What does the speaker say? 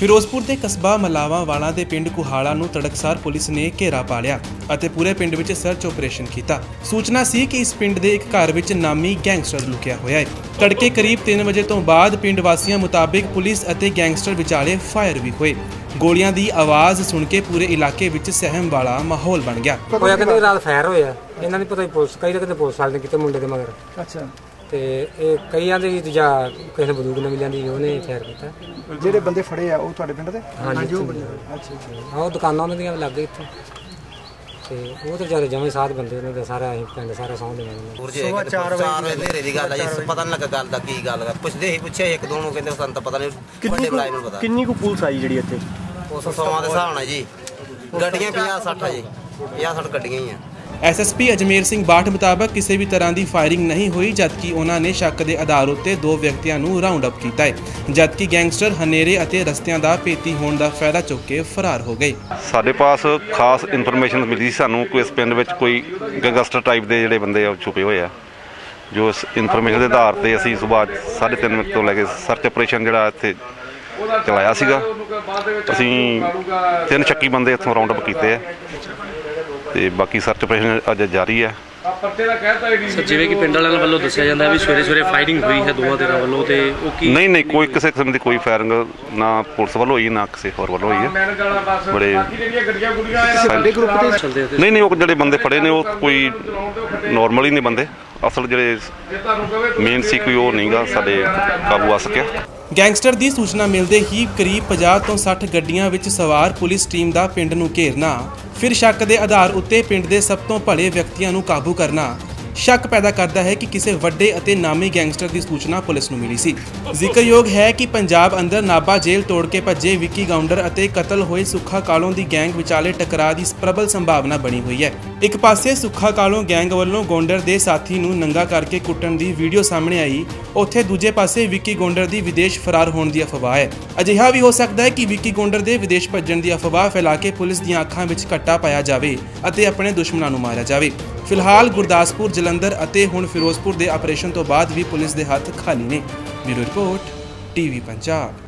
ਫਿਰੋਜ਼ਪੁਰ ਦੇ ਕਸਬਾ ਮਲਾਵਾ ਵਾਲਾ ਦੇ ਪਿੰਡ ਕੁਹਾਲਾ ਨੂੰ ਤੜਕਸਾਰ ਪੁਲਿਸ ਨੇ ਘੇਰਾ ਪਾ ਲਿਆ ਅਤੇ ਪੂਰੇ ਪਿੰਡ ਵਿੱਚ ਸਰਚ ਆਪਰੇਸ਼ਨ ਕੀਤਾ। ਸੂਚਨਾ ਸੀ ਕਿ ਇਸ ਪਿੰਡ ਦੇ ਇੱਕ ਘਰ ਵਿੱਚ ਨਾਮੀ ਗੈਂਗਸਟਰ ਲੁਕਿਆ ਹੋਇਆ ਹੈ। ਤੜਕੇ ਕਰੀਬ 3 ਵਜੇ ਤੋਂ ਬਾਅਦ ਪਿੰਡ ਵਾਸੀਆਂ ਮੁਤਾਬਿਕ ਪੁਲਿਸ ਅਤੇ ਗੈਂਗਸਟਰ ਵਿਚਾਲੇ ਫਾਇਰ ਵੀ ਹੋਏ। ਗੋਲੀਆਂ ਦੀ ਆਵਾਜ਼ ਸੁਣ ਕੇ ਪੂਰੇ ਇਲਾਕੇ ਵਿੱਚ ਸਹਿਮ ਵਾਲਾ ਮਾਹੌਲ ਬਣ ਗਿਆ। ਹੋਇਆ ਕਹਿੰਦੇ ਰਾਤ ਫਾਇਰ ਹੋਇਆ? ਇਹਨਾਂ ਦੀ ਪਤਾ ਨਹੀਂ ਪੁਲਿਸ ਕਈ ਤਾਂ ਕਹਿੰਦੇ ਪੁਲਿਸ ਵਾਲੇ ਨੇ ਕਿਤੇ ਮੁੰਡੇ ਦੇ ਮਗਰ। ਅੱਛਾ। ਤੇ ਇਹ ਕਈਆਂ ਦੇ ਵੀ ਜਾਂ ਕਿਸੇ ਨੂੰ ਬੰਦੂਕ ਨਾਲ ਮਿਲਿਆਂ ਦੀ ਉਹਨੇ ਫਾਇਰ ਕੀਤਾ। ਜਿਹੜੇ ਬੰਦੇ ਫੜੇ ਆ ਉਹ ਤੁਹਾਡੇ ਪਿੰਡ ਦੇ? ਹਾਂਜੀ ਉਹ ਅੱਛਾ ਹਾਂ ਉਹ ਦੁਕਾਨਾਂ ਉਹਨਾਂ ਦੀਆਂ ਲੱਗ ਗਈ ਇੱਥੇ। ਤੇ ਉਹ ਤਾਂ ਵਿਚਾਰੇ ਜਮੇ ਸਾਧ ਬੰਦੇ ਨੇ ਤੇ ਸਾਰਾ ਅਸੀਂ ਪਿੰਡ ਸਾਰਾ ਸੌਂ ਦੇ ਨੇ। ਸਵੇਰ 4 ਵਜੇ ਹਨੇਰੇ ਦੀ ਗੱਲ ਆ ਜੀ ਪਤਾ ਨਹੀਂ ਲੱਗਾ ਗੱਲ ਦਾ ਕੀ ਗੱਲ ਆ। ਪੁੱਛਦੇ ਹੀ ਪੁੱਛਿਆ ਇੱਕ ਦੋ ਨੂੰ ਕਹਿੰਦੇ ਸਾਨੂੰ ਤਾਂ ਪਤਾ ਨਹੀਂ ਵੱਡੇ ਬਲਾਈ ਨੂੰ ਪਤਾ। ਕਿੰਨੀ ਕੁ ਪੁਲਿਸ ਆਈ ਜਿਹੜੀ ਇੱਥੇ? ਉਸ ਸਮਾਂ ਦੇ ਹਿਸਾਬ ਨਾਲ ਜੀ। ਗੱਡੀਆਂ 50 60 ਆ ਜੀ। 50 60 ਗੱਡੀਆਂ ਹੀ ਆ। ਐਸਐਸਪੀ ਅਜਮੇਰ ਸਿੰਘ ਬਾਠ ਮੁਤਾਬਕ ਕਿਸੇ ਵੀ ਤਰ੍ਹਾਂ ਦੀ ਫਾਇਰਿੰਗ ਨਹੀਂ ਹੋਈ, ਜਦਕਿ ਉਹਨਾਂ ਨੇ ਸ਼ੱਕ ਦੇ ਆਧਾਰ ਉੱਤੇ ਦੋ ਵਿਅਕਤੀਆਂ ਨੂੰ ਰਾਉਂਡ ਅਪ ਕੀਤਾ ਹੈ। ਜਦਕਿ ਗੈਂਗਸਟਰ ਹਨੇਰੇ ਅਤੇ ਰਸਤਿਆਂ ਦਾ ਪੇਤੀ ਹੋਣ ਦਾ ਫਾਇਦਾ ਚੁੱਕ ਕੇ ਫਰਾਰ ਹੋ ਗਏ। ਸਾਡੇ ਪਾਸ ਖਾਸ ਇਨਫੋਰਮੇਸ਼ਨ ਮਿਲੀ ਸਾਨੂੰ ਕਿ ਇਸ ਪਿੰਡ ਵਿੱਚ ਕੋਈ ਗੈਂਗਸਟਰ ਟਾਈਪ ਦੇ ਜਿਹੜੇ ਬੰਦੇ ਆ ਉਹ ਛੁਪੇ ਹੋਏ ਆ। ਜੋ ਇਸ ਇਨਫੋਰਮੇਸ਼ਨ ਦੇ ਆਧਾਰ ਤੇ ਅਸੀਂ ਸਵੇਰ 3:30 ਵਜੇ ਤੋਂ ਲੈ ਕੇ ਸਰਚ ਆਪਰੇਸ਼ਨ ਜਿਹੜਾ ਇੱਥੇ ਚਲਾਇਆ ਸੀਗਾ। ਅਸੀਂ ਤਿੰਨ ਚੱਕੀ ਬੰਦੇ ਇੱਥੋਂ ਰਾਉਂਡ ਅਪ ਕੀਤੇ ਆ। ਤੇ ਬਾਕੀ ਸਰਚ ਆਪਰੇਸ਼ਨ ਅੱਜ ਜਾਰੀ ਹੈ ਸਰ ਜਿਵੇਂ ਕਿ ਪਿੰਡ ਵਾਲਿਆਂ ਵੱਲੋਂ ਦੱਸਿਆ ਜਾਂਦਾ ਹੈ ਵੀ ਸਵੇਰੇ ਸਵੇਰੇ ਫਾਈਟਿੰਗ ਹੋਈ ਹੈ ਦੋਵਾਂ ਧਿਰਾਂ ਵੱਲੋਂ ਤੇ ਉਹ ਕੀ ਨਹੀਂ ਨਹੀਂ ਕੋਈ ਕਿਸੇ ਕਿਸਮ ਦੀ ਕੋਈ ਫਾਇਰਿੰਗ ਨਾ ਪੁਲਿਸ ਵੱਲੋਂ ਹੋਈ ਨਾ ਕਿਸੇ ਹੋਰ ਵੱਲੋਂ ਹੋਈ ਹੈ ਬੜੇ ਚੱਲਦੇ ਤੇ ਨਹੀਂ ਨਹੀਂ ਉਹ ਜਿਹੜੇ ਬੰਦੇ ਫੜੇ ਨੇ ਉਹ ਕੋਈ ਨਾਰਮਲ ਹੀ ਨੇ ਬੰਦੇ। ਅਸਲ ਜਿਹੜੇ ਮੇਨ ਸੀ ਕੋਈ ਉਹ ਨਹੀਂਗਾ ਸਾਡੇ ਕਾਬੂ ਆ ਸਕਿਆ। ਗੈਂਗਸਟਰ ਦੀ ਸੂਚਨਾ ਮਿਲਦੇ ਹੀ ਕਰੀਬ 50 ਤੋਂ 60 ਗੱਡੀਆਂ ਵਿੱਚ ਸਵਾਰ ਪੁਲਿਸ ਟੀਮ ਦਾ ਪਿੰਡ ਨੂੰ ਘੇਰਨਾ, ਫਿਰ ਸ਼ੱਕ ਦੇ ਆਧਾਰ ਉੱਤੇ ਪਿੰਡ ਦੇ ਸਭ ਤੋਂ ਭਲੇ ਵਿਅਕਤੀਆਂ ਨੂੰ ਕਾਬੂ ਕਰਨਾ। ਸ਼ੱਕ ਪੈਦਾ ਕਰਦਾ ਹੈ ਕਿ ਕਿਸੇ ਵੱਡੇ ਅਤੇ ਨਾਮੀ ਗੈਂਗਸਟਰ ਦੀ ਸੂਚਨਾ ਪੁਲਿਸ ਨੂੰ ਮਿਲੀ ਸੀ। ਜ਼ਿਕਰਯੋਗ ਹੈ ਕਿ ਪੰਜਾਬ ਅੰਦਰ ਨਾਬਾ ਜੇਲ੍ਹ ਤੋੜ ਕੇ ਭੱਜੇ ਵਿੱਕੀ ਗਾਉਂਡਰ ਅਤੇ ਕਤਲ ਹੋਏ ਸੁੱਖਾ ਕਾਲੋਂ ਦੀ ਗੈਂਗ ਵਿਚਾਲੇ ਟਕਰਾਅ ਦੀ ਪ੍ਰਬਲ ਸੰਭਾਵਨਾ ਬਣੀ ਹੋਈ ਹੈ। ਇੱਕ ਪਾਸੇ ਸੁੱਖਾ ਕਾਲੋਂ ਗੈਂਗ ਵੱਲੋਂ ਗੋਂਡਰ ਦੇ ਸਾਥੀ ਨੂੰ ਨੰਗਾ ਕਰਕੇ ਕੁੱਟਣ ਦੀ ਵੀਡੀਓ ਸਾਹਮਣੇ ਆਈ, ਉੱਥੇ ਦੂਜੇ ਪਾਸੇ ਵਿੱਕੀ ਗੋਂਡਰ ਦੀ ਵਿਦੇਸ਼ ਫਰਾਰ ਹੋਣ ਦੀ ਅਫਵਾਹ ਹੈ। ਅਜਿਹਾ ਵੀ ਹੋ ਸਕਦਾ ਹੈ ਕਿ ਵਿੱਕੀ ਗੋਂਡਰ ਦੇ ਵਿਦੇਸ਼ ਭੱਜਣ ਦੀ ਅਫਵਾਹ ਫੈਲਾ ਕੇ ਪੁਲਿਸ ਦੀਆਂ ਅੱਖਾਂ ਵਿੱਚ ਘੱਟਾ ਪਾਇਆ ਜਾਵੇ ਅਤੇ ਆਪਣੇ ਦੁਸ਼ਮਣਾਂ ਨੂੰ ਮਾਰਿਆ ਜਾਵੇ। ਫਿਲਹਾਲ ਗੁਰਦਾਸਪੁਰ ਜਲੰਧਰ ਅਤੇ ਹੁਣ ਫਿਰੋਜ਼ਪੁਰ ਦੇ ਆਪਰੇਸ਼ਨ ਤੋਂ ਬਾਅਦ ਵੀ ਪੁਲਿਸ ਦੇ ਹੱਥ ਖਾਲੀ ਨੇ। Bureau report, TV Punjab.